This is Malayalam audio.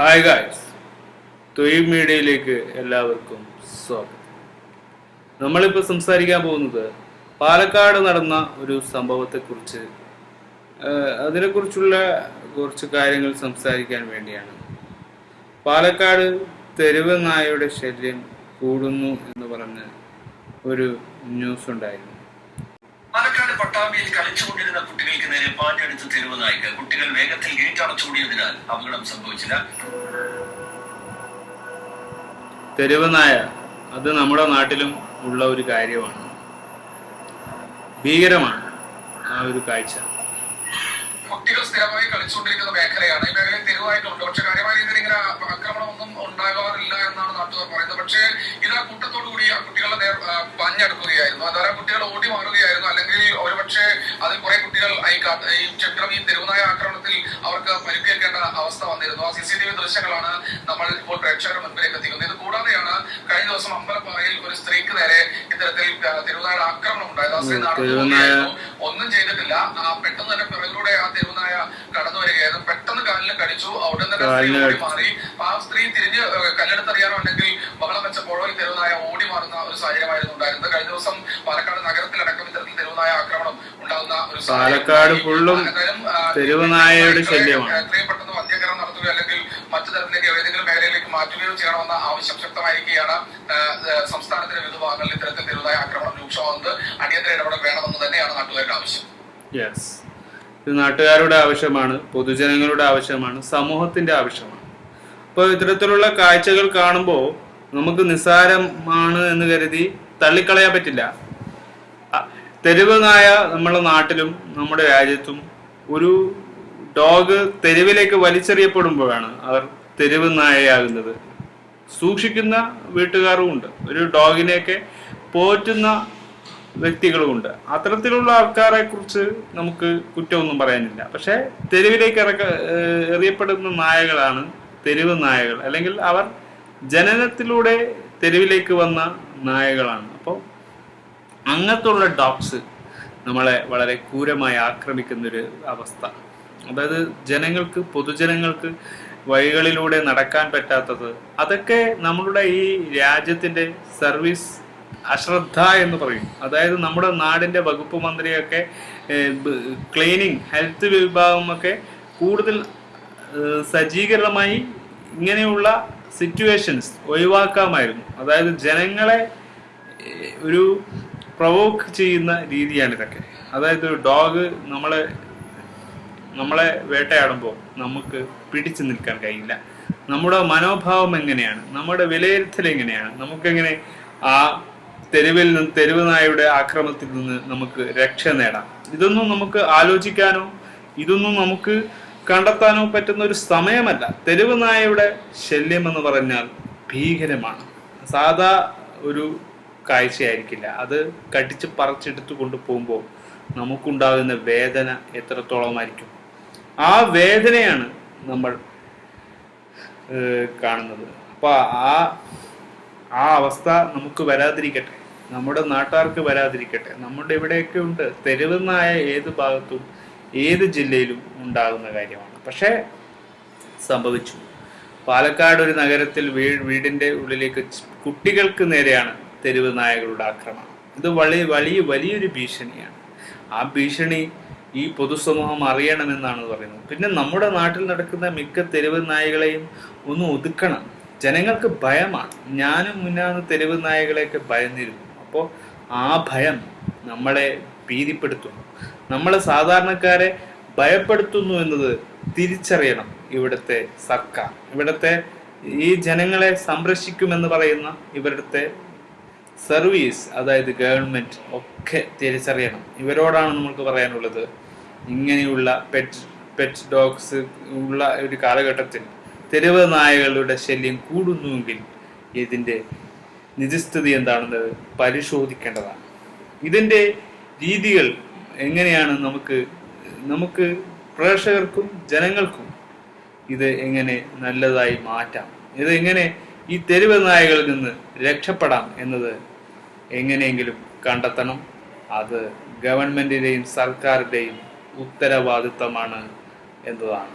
ഹായ് ഗായ്സ് തൊയ് മീഡിയയിലേക്ക് എല്ലാവർക്കും സ്വാഗതം. നമ്മളിപ്പോൾ സംസാരിക്കാൻ പോകുന്നത് പാലക്കാട് നടന്ന ഒരു സംഭവത്തെക്കുറിച്ച് കുറിച്ച് അതിനെക്കുറിച്ചുള്ള കുറച്ച് കാര്യങ്ങൾ സംസാരിക്കാൻ വേണ്ടിയാണ്. പാലക്കാട് തെരുവ് നായയുടെ ശല്യം കൂടുന്നു എന്ന് പറഞ്ഞ് ഒരു ന്യൂസ് ഉണ്ടായിരുന്നു. പട്ടാമ്പിയിൽ കളിച്ചുകൊണ്ടിരുന്ന കുട്ടികൾക്ക് നേരെ പാഞ്ഞെടുത്ത് തെരുവ് നായ്ക്ക് കുട്ടികൾ വേഗത്തിൽ ഗേറ്റ് അടച്ചുകൂടിയതിനാൽ അപകടം സംഭവിച്ചില്ല. തെരുവ് നായ അത് നമ്മുടെ നാട്ടിലും ഉള്ള ഒരു കാര്യമാണ്. ഭീകരമാണ് ആ ഒരു കാഴ്ച. കുട്ടികൾ സ്ഥിരമായി കളിച്ചുകൊണ്ടിരിക്കുന്ന മേഖലയാണ്. ഈ മേഖലയിൽ തെരുവായിട്ടുണ്ട്? പക്ഷെ കാര്യമായ രീതിയിൽ ഇങ്ങനെ ആക്രമണമൊന്നും ഉണ്ടാകാറില്ല എന്നാണ് നാട്ടുകാർ പറയുന്നത്. പക്ഷേ ഇത് ആ കൂട്ടത്തോടു കൂടി ആ കുട്ടികളുടെ നേർ പഞ്ഞെടുക്കുകയായിരുന്നു. അതായത് കുട്ടികൾ ഓടി മാറുകയായിരുന്നു. ഒരുപക്ഷെ അതിൽ കുറെ കുട്ടികൾ ഈ ചക്രം ഈ തെരുവുനായ ആക്രമണത്തിൽ അവർക്ക് പരിക്കേൽക്കേണ്ട അവസ്ഥ വന്നിരുന്നു. ആ സി സി ടി വി ദൃശ്യങ്ങളാണ് നമ്മൾ ഇപ്പോൾ പ്രേക്ഷകരുടെ മുൻപിലേക്ക് എത്തിക്കുന്നത്. ഇത് കൂടാതെയാണ് കഴിഞ്ഞ ദിവസം അമ്പലപ്പാറയിൽ ഒരു സ്ത്രീക്ക് നേരെ ഇത്തരത്തിൽ തെരുവുനായ ആക്രമണം ഉണ്ടായത്. ആ സ്ത്രീ പോവുകയായിരുന്നു. ഒന്നും ചെയ്തിട്ടില്ല. ആ പെട്ടെന്ന് തന്നെ പിറകിലൂടെ ആ തെരുവുനായ കടന്നു വരികയായിരുന്നു. പെട്ടെന്ന് കാലിന് കടിച്ചു. അവിടെ നിന്ന് തന്നെ സ്ത്രീ ഓടി മാറി. ആ സ്ത്രീ തിരിഞ്ഞ് കല്ലെടുത്തറിയാനോ അല്ലെങ്കിൽ ബഹളം വെച്ചപ്പോഴോ ഈ തെരുവുനായ ഓടി മാറുന്ന ഒരു സാഹചര്യമായിരുന്നു ഉണ്ടായിരുന്നത്. കഴിഞ്ഞ ദിവസം പാലക്കാട് നഗരത്തിലടക്കം ഇത്തരത്തിൽ തെരുവുനായ ആക്രമണം പാലക്കാട്. ഫുള്ളും തെരുവ് നായയുടെ തെരുവുനായയുടെ ശല്യമാണ്. എത്രയും പെട്ടെന്ന് നടത്തുകയോ അല്ലെങ്കിൽ മറ്റു തരത്തിലേക്ക് ഏതെങ്കിലും മേഖലയിലേക്ക് മാറ്റുകയോ ചെയ്യണമെന്ന ആവശ്യം ശക്തമായിരിക്കുകയാണ് സംസ്ഥാനത്തിന്റെ വിവിധ ഭാഗങ്ങളിൽ ഇത്തരത്തിൽ തെരുവുനായ ആക്രമണം രൂക്ഷമാകുന്നത് അടിയന്തര ഇടപെടൽ വേണമെന്ന് തന്നെയാണ് നാട്ടുകാരുടെ ആവശ്യം യെസ് ഇത് നാട്ടുകാരുടെ ആവശ്യമാണ് പൊതുജനങ്ങളുടെ ആവശ്യമാണ് സമൂഹത്തിന്റെ ആവശ്യമാണ് അപ്പോൾ ഇത്തരത്തിലുള്ള കാഴ്ചകൾ കാണുമ്പോൾ നമുക്ക് നിസ്സാരമാണ് എന്ന് കരുതി തള്ളിക്കളയാൻ പറ്റില്ല തെരുവ് നായ നമ്മുടെ നാട്ടിലും നമ്മുടെ രാജ്യത്തും ഒരു ഡോഗ് തെരുവിലേക്ക് വലിച്ചെറിയപ്പെടുമ്പോഴാണ് അവർ തെരുവ് നായയാകുന്നത് സൂക്ഷിക്കുന്ന വീട്ടുകാരും ഉണ്ട്. ഒരു ഡോഗിനെയൊക്കെ പോറ്റുന്ന വ്യക്തികളും ഉണ്ട്. അത്തരത്തിലുള്ള ആൾക്കാരെ കുറിച്ച് നമുക്ക് കുറ്റമൊന്നും പറയാനില്ല. പക്ഷെ തെരുവിലേക്ക് ഇറക്ക എറിയപ്പെടുന്ന നായകളാണ് തെരുവ് നായകൾ അല്ലെങ്കിൽ അവർ ജനനത്തിലൂടെ തെരുവിലേക്ക് വന്ന നായകളാണ്. അങ്ങനത്തുള്ള ഡോഗ്സ് നമ്മളെ വളരെ ക്രൂരമായി ആക്രമിക്കുന്ന ഒരു അവസ്ഥ. അതായത് ജനങ്ങൾക്ക് പൊതുജനങ്ങൾക്ക് വഴികളിലൂടെ നടക്കാൻ പറ്റാത്തത്. അതൊക്കെ നമ്മളുടെ ഈ രാജ്യത്തിന്റെ സർവീസ് അശ്രദ്ധ എന്ന് പറയും. അതായത് നമ്മുടെ നാടിന്റെ വകുപ്പ് മന്ത്രിയൊക്കെ ക്ലീനിങ് ഹെൽത്ത് വിഭാഗമൊക്കെ കൂടുതൽ സജ്ജീകരണമായി ഇങ്ങനെയുള്ള സിറ്റുവേഷൻസ് ഒഴിവാക്കാമായിരുന്നു. അതായത് ജനങ്ങളെ ഒരു പ്രൊവോക്ക് ചെയ്യുന്ന രീതിയാണ് ഇതൊക്കെ. അതായത് ഡോഗ് നമ്മളെ നമ്മളെ വേട്ടയാടുമ്പോൾ നമുക്ക് പിടിച്ചു നിൽക്കാൻ കഴിയില്ല. നമ്മുടെ മനോഭാവം എങ്ങനെയാണ്? നമ്മുടെ വിലയിരുത്തൽ എങ്ങനെയാണ്? നമുക്കെങ്ങനെ ആ തെരുവിൽ നിന്ന് തെരുവ് നായയുടെ ആക്രമണത്തിൽ നിന്ന് നമുക്ക് രക്ഷ നേടാം? ഇതൊന്നും നമുക്ക് ആലോചിക്കാനോ ഇതൊന്നും നമുക്ക് കണ്ടെത്താനോ പറ്റുന്ന ഒരു സമയമല്ല. തെരുവ് നായയുടെ ശല്യം എന്ന് പറഞ്ഞാൽ ഭീകരമാണ്. സാധാ ഒരു കാഴ്ചയായിരിക്കില്ല. അത് കടിച്ച് പറിച്ചെടുത്തു കൊണ്ട് പോകുമ്പോൾ നമുക്കുണ്ടാകുന്ന വേദന എത്രത്തോളമായിരിക്കും? ആ വേദനയാണ് നമ്മൾ കാണുന്നത്. അപ്പോൾ ആ ആ അവസ്ഥ നമുക്ക് വരാതിരിക്കട്ടെ. നമ്മുടെ നാട്ടുകാർക്ക് വരാതിരിക്കട്ടെ. നമ്മുടെ ഇവിടെയൊക്കെ ഉണ്ട്. തെരുവെന്നായ ഏത് ഭാഗത്തും ഏത് ജില്ലയിലും ഉണ്ടാകുന്ന കാര്യമാണ്. പക്ഷേ സംഭവിച്ചു. പാലക്കാട് ഒരു നഗരത്തിൽ വീ വീടിന്റെ ഉള്ളിലേക്ക് കുട്ടികൾക്ക് നേരെയാണ് തെരുവ് നായകളുടെ ആക്രമണം. ഇത് വളരെ വലിയ വലിയൊരു ഭീഷണിയാണ്. ആ ഭീഷണി ഈ പൊതുസമൂഹം അറിയണമെന്നാണ് പറയുന്നത്. പിന്നെ നമ്മുടെ നാട്ടിൽ നടക്കുന്ന മിക്ക തെരുവ് നായകളെയും ഒന്ന് ഒതുക്കണം. ജനങ്ങൾക്ക് ഭയമാണ്. ഞാനും മുന്നാണ് തെരുവ് നായകളെയൊക്കെ ഭയന്നിരുന്നു. അപ്പോൾ ആ ഭയം നമ്മളെ ഭീതിപ്പെടുത്തുന്നു. നമ്മളെ സാധാരണക്കാരെ ഭയപ്പെടുത്തുന്നു എന്നത് തിരിച്ചറിയണം ഇവിടുത്തെ സർക്കാർ. ഇവിടുത്തെ ഈ ജനങ്ങളെ സംരക്ഷിക്കുമെന്ന് പറയുന്ന ഇവിടുത്തെ സർവീസ് അതായത് ഗവൺമെന്റ് ഒക്കെ തിരിച്ചറിയണം. ഇവരോടാണ് നമുക്ക് പറയാനുള്ളത്. ഇങ്ങനെയുള്ള പെറ്റ് പെറ്റ് ഡോഗ്സ് ഉള്ള ഒരു കാലഘട്ടത്തിൽ തെരുവ് നായകളുടെ ശല്യം കൂടുന്നുവെങ്കിൽ ഇതിന്റെ നിജസ്ഥിതി എന്താണെന്ന് പരിശോധിക്കേണ്ടതാണ്. ഇതിന്റെ രീതികൾ എങ്ങനെയാണ് നമുക്ക് നമുക്ക് പ്രേക്ഷകർക്കും ജനങ്ങൾക്കും ഇത് എങ്ങനെ നല്ലതായി മാറ്റാം? ഇത് എങ്ങനെ ഈ തെരുവ് നായകളിൽ നിന്ന് രക്ഷപ്പെടാം എന്നത് എങ്ങനെയെങ്കിലും കണ്ടെത്തണം. അത് ഗവൺമെന്റിന്റെയും സർക്കാരിന്റെയും ഉത്തരവാദിത്തമാണ് എന്നതാണ്.